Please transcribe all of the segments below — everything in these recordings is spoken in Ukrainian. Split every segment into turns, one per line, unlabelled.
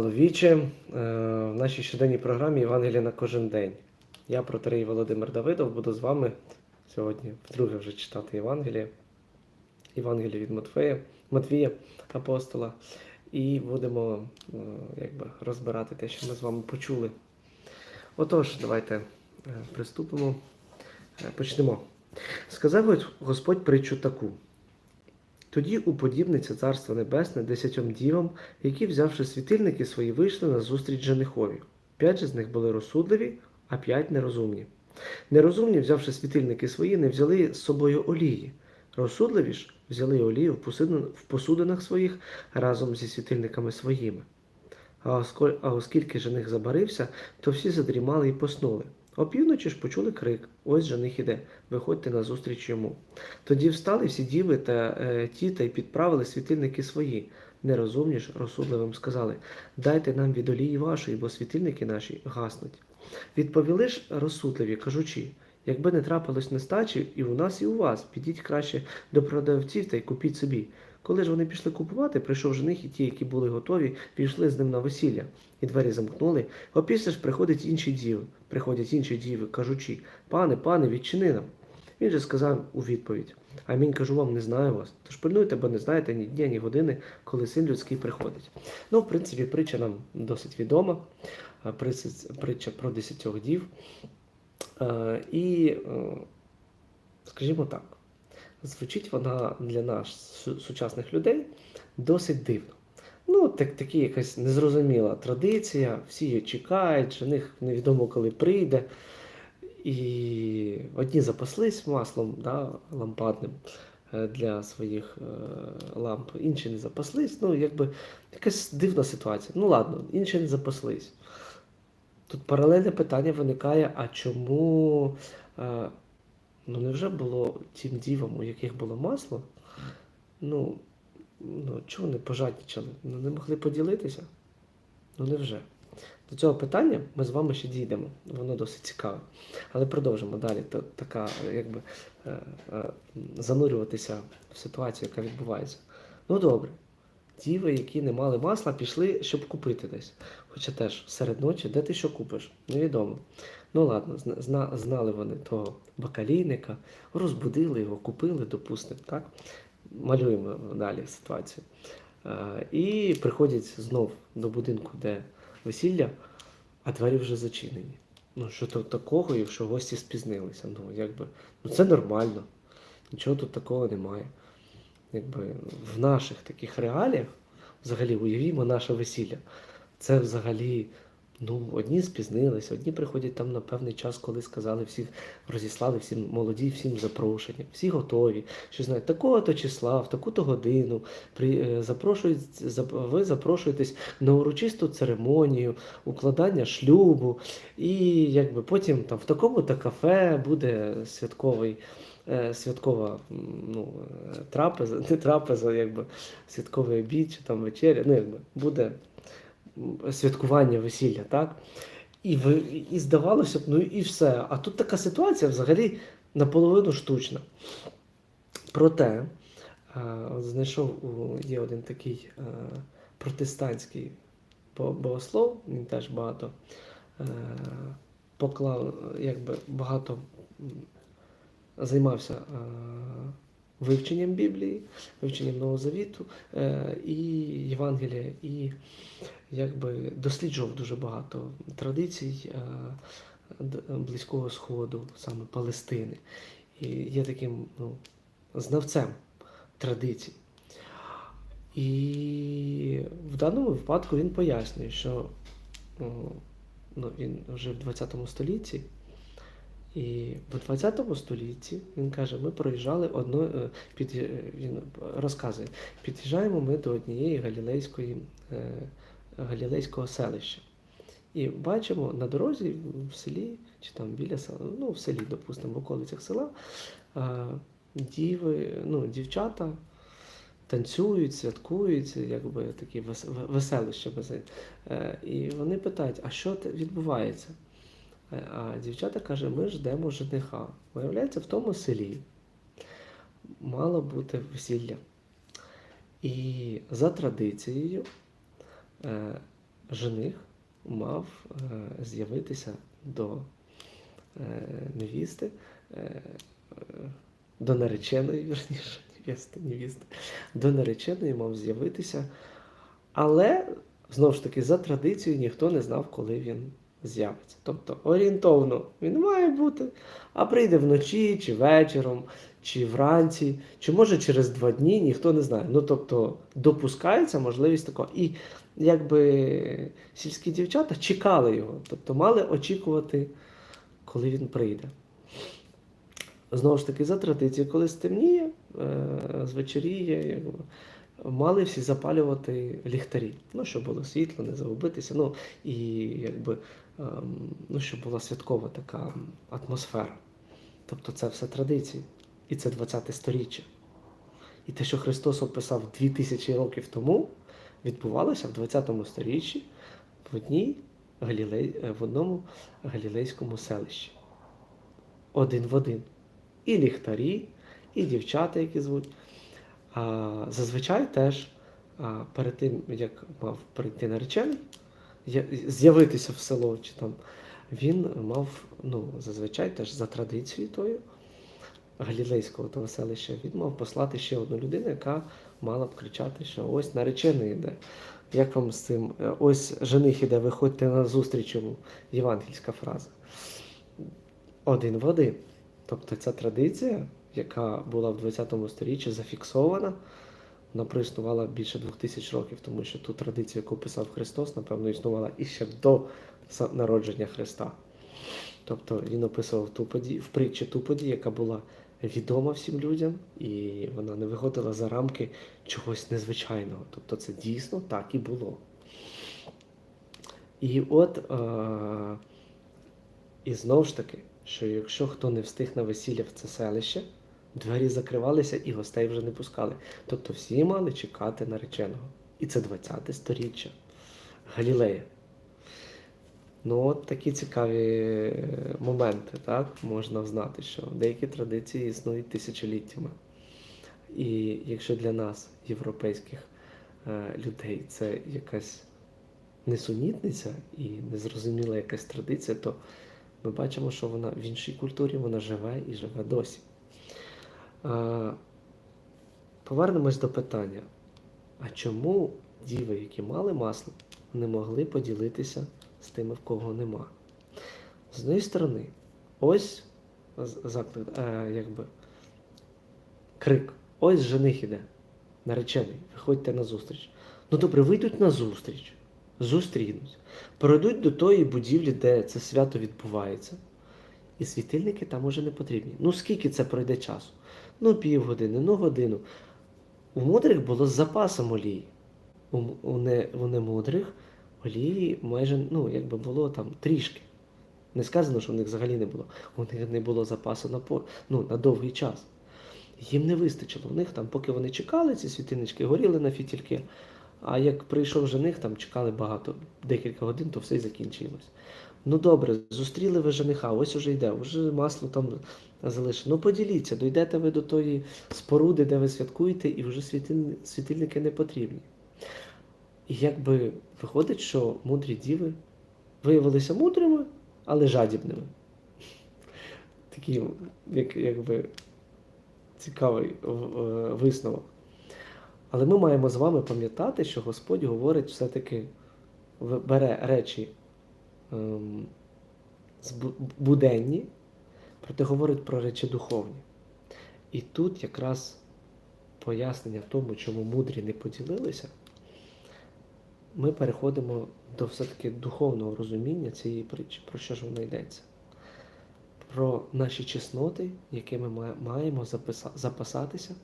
Віче е, в нашій щоденній програмі Євангелія на кожен день. Я протерей Володимир Давидов буду з вами сьогодні вдруге вже читати Євангеліє. Євангеліє від Матфея, Матвія, апостола. І будемо е, якби, розбирати те, що ми з вами почули. Отож, давайте е, приступимо. Почнемо. Сказав Господь притчу таку. Тоді уподібниться Царство Небесне десятьом дівам, які, взявши світильники свої, вийшли на зустріч женихові. П'ять же з них були розсудливі, а п'ять нерозумні. Нерозумні, взявши світильники свої, не взяли з собою олії. Розсудливі ж взяли олію в посудинах своїх разом зі світильниками своїми. А оскільки жених забарився, то всі задрімали і поснули. Опівночі ж почули крик: ось жених іде, виходьте на зустріч йому. Тоді встали всі діви та е, ті та й підправили світильники свої. Нерозумні ж розсудливим сказали: Дайте нам від олії вашої, бо світильники наші гаснуть. Відповіли ж розсудливі, кажучи, якби не трапилось нестачі, і у нас, і у вас, підіть краще до продавців та й купіть собі. Коли ж вони пішли купувати, прийшов жених, і ті, які були готові, пішли з ним на весілля, і двері замкнули. Опісля ж приходять інші діви, приходять інші діви, кажучи, пане, пане, відчини нам. Він же сказав у відповідь: Амінь кажу вам, не знаю вас. Тож пильнуйте, бо не знаєте ні дня, ні години, коли син людський приходить. Ну, в принципі, притча нам досить відома. Притча про десятьох дів. І, е, скажімо так, звучить вона для нас, сучасних людей, досить дивно. Ну, так, такі якась незрозуміла традиція, всі її чекають, жених невідомо коли прийде. І одні запаслись маслом да, лампадним е, для своїх е, ламп, інші не запаслись. Ну, якби якась дивна ситуація. Ну ладно, інші не запаслись. Тут паралельне питання виникає: а чому е, ну невже було тим дівам, у яких було масло? Ну, ну чого вони пожаднічали? Ну, не могли поділитися? Ну невже? До цього питання ми з вами ще дійдемо. Воно досить цікаве. Але продовжимо далі. Та- Така, якби е, е, занурюватися в ситуацію, яка відбувається. Ну добре. Діви, які не мали масла, пішли, щоб купити десь. Хоча теж серед ночі, де ти що купиш? Невідомо. Ну ладно, зна- зна- знали вони того бакалійника, розбудили його, купили, допустимо, так? Малюємо далі ситуацію. Е, І приходять знов до будинку, де весілля, а двері вже зачинені. Ну, що то такого, якщо гості спізнилися? Ну, якби, ну це нормально. Нічого тут такого немає. Якби в наших таких реаліях, взагалі, уявімо наше весілля. Це взагалі, ну, одні спізнилися, одні приходять там на певний час, коли сказали, всіх розіслали, всім молоді, всім запрошення, всі готові. Що знають, такого-то числа, в таку-то годину при, е, запрошують, зап- ви запрошуєтесь на урочисту церемонію, укладання шлюбу, і якби потім там в такому-то кафе буде святковий. Е, Святкова ну, е, трапеза, не трапеза, якби святковий обід чи там вечеря, ну якби буде святкування весілля, так? І, і здавалося б, ну і все. А тут така ситуація взагалі наполовину штучна. Проте, е, от знайшов у, є один такий е, протестантський богослов, він теж багато е, поклав, е, якби багато займався е, вивченням Біблії, вивченням Нового Завіту е, і Євангелія, і якби досліджував дуже багато традицій е, Близького Сходу, саме Палестини. І є таким ну, знавцем традицій. І в даному випадку він пояснює, що ну, ну, він вже в 20 столітті. І в 20 столітті він каже, ми проїжджали одно, е, під, е, він розказує, під'їжджаємо ми до однієї галілейської, е, галілейського селища. І бачимо на дорозі в селі, чи там біля села, ну в селі, допустимо, в околицях села, діви, ну, дівчата танцюють, святкують, якби такі вес- веселища. І вони питають, а що відбувається? Е, А дівчата каже, ми ждемо жениха. Виявляється, в тому селі мало бути весілля. І за традицією е, жених мав е, з'явитися до невісти, до нареченої, вірніше, невести, невісти, до нареченої мав з'явитися, але знову ж таки за традицією ніхто не знав, коли він з'явиться. Тобто орієнтовно він має бути, а прийде вночі, чи вечором, чи вранці, чи може через два дні, ніхто не знає. Ну тобто допускається можливість такого. І якби сільські дівчата чекали його, тобто мали очікувати, коли він прийде. Знову ж таки, за традицією, коли стемніє, е, звечоріє, мали всі запалювати ліхтарі. Ну, щоб було світло, не загубитися. Ну, і якби, ну, щоб була святкова така атмосфера. Тобто це все традиції. І це 20 сторіччя. І те, що Христос описав 2000 років тому, відбувалося в 20 сторіччі в, одній Галілей... е, в одному галілейському селищі. Один в один. І ліхтарі, і дівчата, які звуть. А, зазвичай теж а, перед тим, як мав прийти наречений, з'явитися в село чи там, він мав, ну, зазвичай теж за традицією тою галілейського того селища, він мав послати ще одну людину, яка мала б кричати, що ось наречений йде. Як вам з цим? Ось жених іде, виходьте на зустріч йому. Євангельська фраза. Один в один. Тобто ця традиція, яка була в 20 сторіччі зафіксована, вона проіснувала більше двох тисяч років, тому що ту традицію, яку писав Христос, напевно, існувала і ще до народження Христа. Тобто він описував ту подію, в притчі ту подію, яка була відома всім людям, і вона не виходила за рамки чогось незвичайного. Тобто це дійсно так і було. І от, е- і знову ж таки, що якщо хто не встиг на весілля в це селище, двері закривалися і гостей вже не пускали. Тобто всі мали чекати нареченого. І це 20-те сторіччя. Галілея. Ну, от такі цікаві е, моменти, так? Можна знати, що деякі традиції існують тисячоліттями. І якщо для нас, європейських е, людей, це якась несунітниця і незрозуміла якась традиція, то ми бачимо, що вона в іншій культурі вона живе і живе досі. Е, Повернемось до питання: а чому діви, які мали масло, не могли поділитися з тими, в кого нема? З однієї сторони, ось заклик, е, якби крик: ось жених іде, наречений, виходьте на зустріч. Ну добре, вийдуть на зустріч, зустрінуть, пройдуть до тої будівлі, де це свято відбувається. І світильники там уже не потрібні. Ну скільки це пройде часу? Ну, півгодини, ну годину. У мудрих було з запасом олії. У, у, не, у немудрих олії майже, ну, якби було там трішки. Не сказано, що в них взагалі не було. У них не було запасу на, ну, на довгий час. Їм не вистачило. У них там, поки вони чекали, ці світильнички горіли на фітільки. А як прийшов жених, там чекали багато, декілька годин, то все й закінчилось. Ну добре, зустріли ви жениха, ось уже йде, вже масло там залишено. Ну поділіться, дойдете ви до тої споруди, де ви святкуєте, і вже світильники не потрібні. І якби виходить, що мудрі діви виявилися мудрими, але жадібними. Такий, як, якби цікавий е, висновок. Але ми маємо з вами пам'ятати, що Господь говорить все-таки, бере речі ем, буденні, проте говорить про речі духовні. І тут якраз пояснення в тому, чому мудрі не поділилися, ми переходимо до все-таки духовного розуміння цієї притчі, про що ж вона йдеться. Про наші чесноти, якими ми маємо записа- запасатися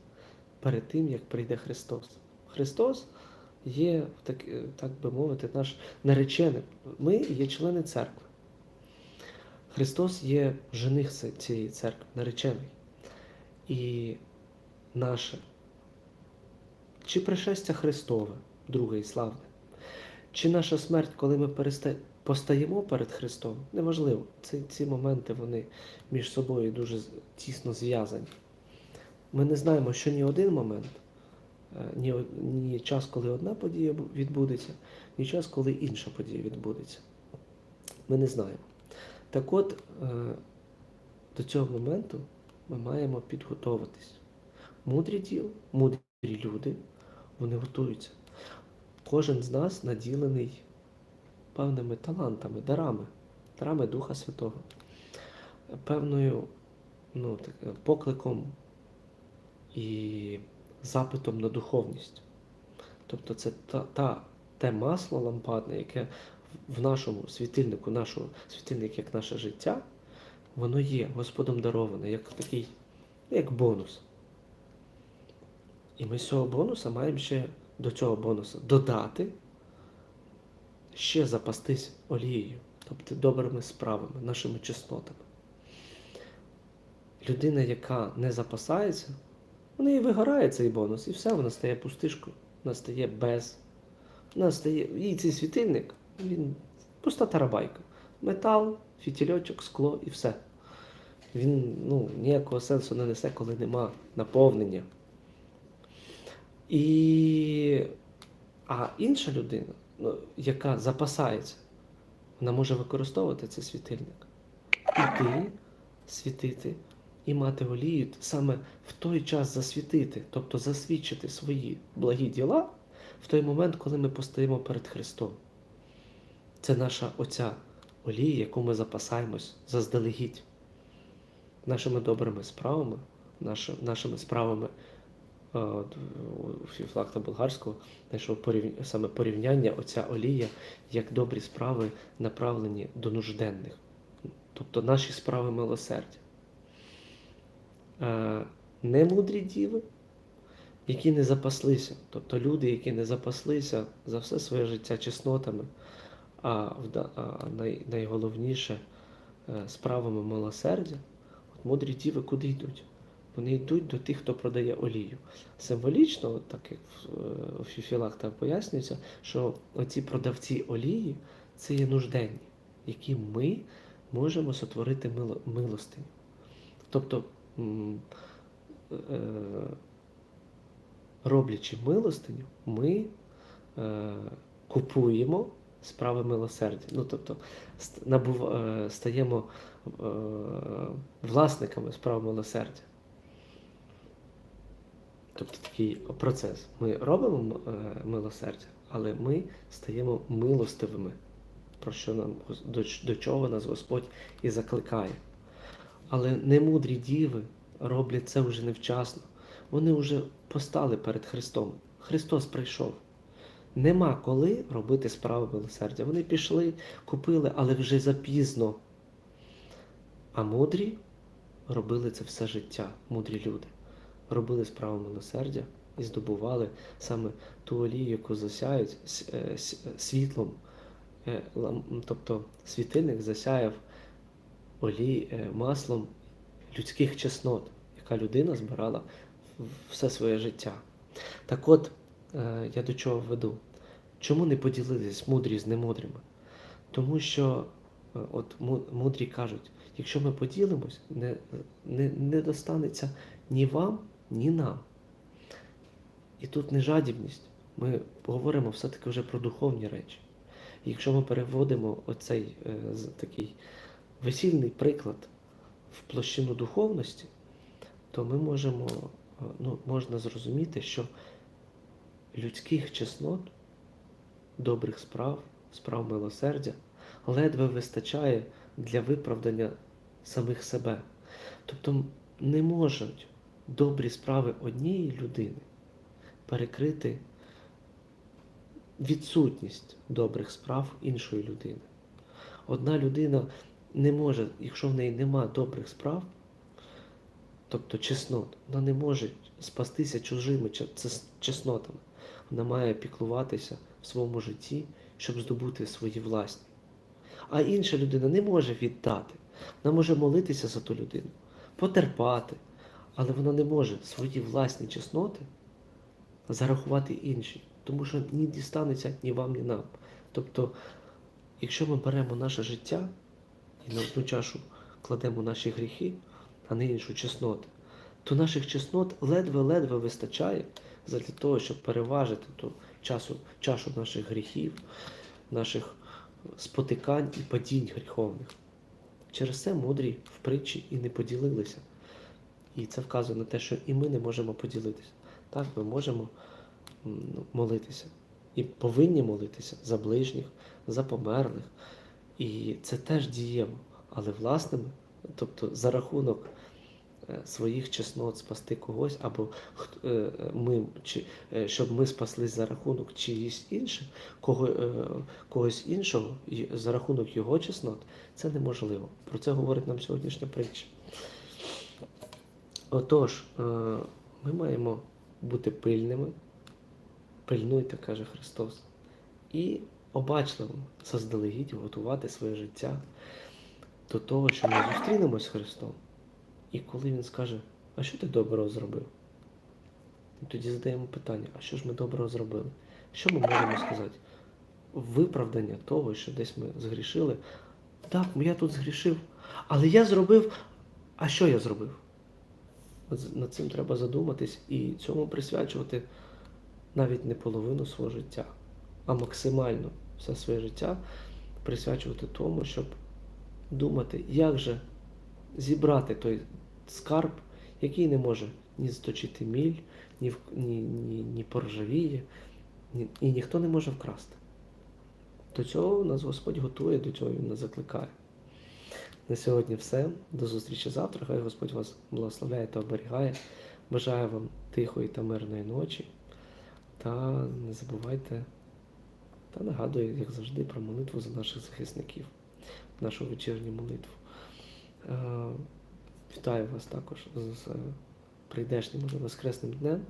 перед тим, як прийде Христос. Христос є, так, так би мовити, наш наречений. Ми є члени церкви. Христос є жених цієї церкви, наречений. І наше чи пришестя Христове, друге і славне, чи наша смерть, коли ми переста... постаємо перед Христом, неважливо. Ці, ці моменти вони між собою дуже тісно зв'язані. Ми не знаємо, що ні один момент е, ні, ні час, коли одна подія відбудеться, ні час, коли інша подія відбудеться. Ми не знаємо. Так от, е, до цього моменту ми маємо підготовитись. Мудрі діл, мудрі люди, вони готуються. Кожен з нас наділений певними талантами, дарами, дарами Духа Святого, певною ну, так, е, покликом і запитом на духовність. Тобто це та, та, те масло лампадне, яке в- нашому світильнику, нашого світильник як наше життя, воно є Господом дароване, як такий, як бонус. І ми з цього бонуса маємо ще до цього бонусу додати, ще запастись олією, тобто добрими справами, нашими чеснотами. Людина, яка не запасається, в неї вигорає цей бонус, і все, вона стає пустишкою, вона стає без. Вона стає. Їй цей світильник, він пуста тарабайка. Метал, фітільочок, скло і все. Він ну, ніякого сенсу не несе, коли нема наповнення. І... А інша людина, ну, яка запасається, вона може використовувати цей світильник. Іти, світити і мати олію саме в той час засвітити, тобто засвідчити свої благі діла в той момент, коли ми постаємо перед Христом. Це наша оця олія, яку ми запасаємось заздалегідь нашими добрими справами, наши, нашими справами е, Фіфлакта Болгарського знайшов саме порівняння оця олія як добрі справи направлені до нужденних, тобто наші справи милосердя. Е, Немудрі діви, які не запаслися, тобто люди, які не запаслися за все своє життя чеснотами, а, най... найголовніше е, справами милосердя, от мудрі діви куди йдуть? Вони йдуть до тих, хто продає олію. Символічно, так як в, е, Фіфілах там пояснюється, що оці продавці олії це є нужденні, які ми можемо сотворити мило, милостиню. Тобто, роблячи милостиню, ми е, купуємо справи милосердя. Ну, тобто, е, стаємо е, власниками справ милосердя. Тобто такий процес. Ми робимо е, милосердя, але ми стаємо милостивими, про що нам до чого нас Господь і закликає. Але немудрі діви роблять це вже невчасно. Вони вже постали перед Христом. Христос прийшов. Нема коли робити справи милосердя. Вони пішли, купили, але вже запізно. А мудрі робили це все життя, мудрі люди. Робили справи милосердя і здобували саме ту олію, яку засяють е, е, світлом. Е, Тобто світильник засяяв олій, е, маслом людських чеснот, яка людина збирала все своє життя. Так от, е, я до чого веду? Чому не поділились мудрі з немудрими? Тому що е, от мудрі кажуть, якщо ми поділимось, не, не, не достанеться ні вам, ні нам. І тут не жадібність. Ми говоримо все-таки вже про духовні речі. Якщо ми переводимо оцей е, такий весільний приклад в площину духовності, то ми можемо, е, ну, можна зрозуміти, що людських чеснот, добрих справ, справ милосердя ледве вистачає для виправдання самих себе. Тобто не можуть добрі справи однієї людини перекрити відсутність добрих справ іншої людини. Одна людина не може, якщо в неї нема добрих справ, тобто чеснот, вона не може спастися чужими чеснотами. Вона має піклуватися в своєму житті, щоб здобути свої власні. А інша людина не може віддати. Вона може молитися за ту людину, потерпати, але вона не може свої власні чесноти зарахувати іншій, тому що ні дістанеться ні вам, ні нам. Тобто, якщо ми беремо наше життя і на одну чашу кладемо наші гріхи, а на іншу чесноти, то наших чеснот ледве-ледве вистачає для того, щоб переважити ту часу, чашу наших гріхів, наших спотикань і падінь гріховних. Через це мудрі в притчі і не поділилися. І це вказує на те, що і ми не можемо поділитися. Так, ми можемо ну, молитися. І повинні молитися за ближніх, за померлих. І це теж дієво. Але власними, тобто за рахунок е, своїх чеснот спасти когось, або е, ми, чи, е, щоб ми спаслись за рахунок чиїсь інших, кого, когось іншого, за рахунок його чеснот, це неможливо. Про це говорить нам сьогоднішня притча. Отож, ми маємо бути пильними, пильнуйте, каже Христос, і обачливим заздалегідь готувати своє життя до того, що ми зустрінемось з Христом. І коли Він скаже, а що ти доброго зробив? І тоді задаємо питання, а що ж ми доброго зробили? Що ми можемо сказати? Виправдання того, що десь ми згрішили. Так, я тут згрішив, але я зробив. А що я зробив? Над цим треба задуматись і цьому присвячувати навіть не половину свого життя, а максимально все своє життя присвячувати тому, щоб думати, як же зібрати той скарб, який не може ні сточити міль, ні, ні, ні, ні поржавіє, ні, і ніхто не може вкрасти. До цього нас Господь готує, до цього Він нас закликає. На сьогодні все. До зустрічі завтра. Хай Господь вас благословляє та оберігає. Бажаю вам тихої та мирної ночі. Та не забувайте та нагадую, як завжди, про молитву за наших захисників, нашу вечірню молитву. Е, Вітаю вас також з е, прийдешнім Воскресним днем.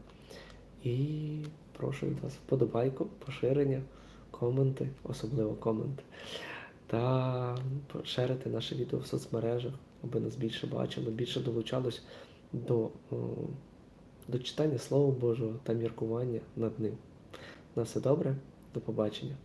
І прошу від вас вподобайку, поширення, коменти, особливо коменти. Та шерити наше відео в соцмережах, аби нас більше бачили, більше долучалось до, до читання Слова Божого та міркування над ним. На все добре, до побачення.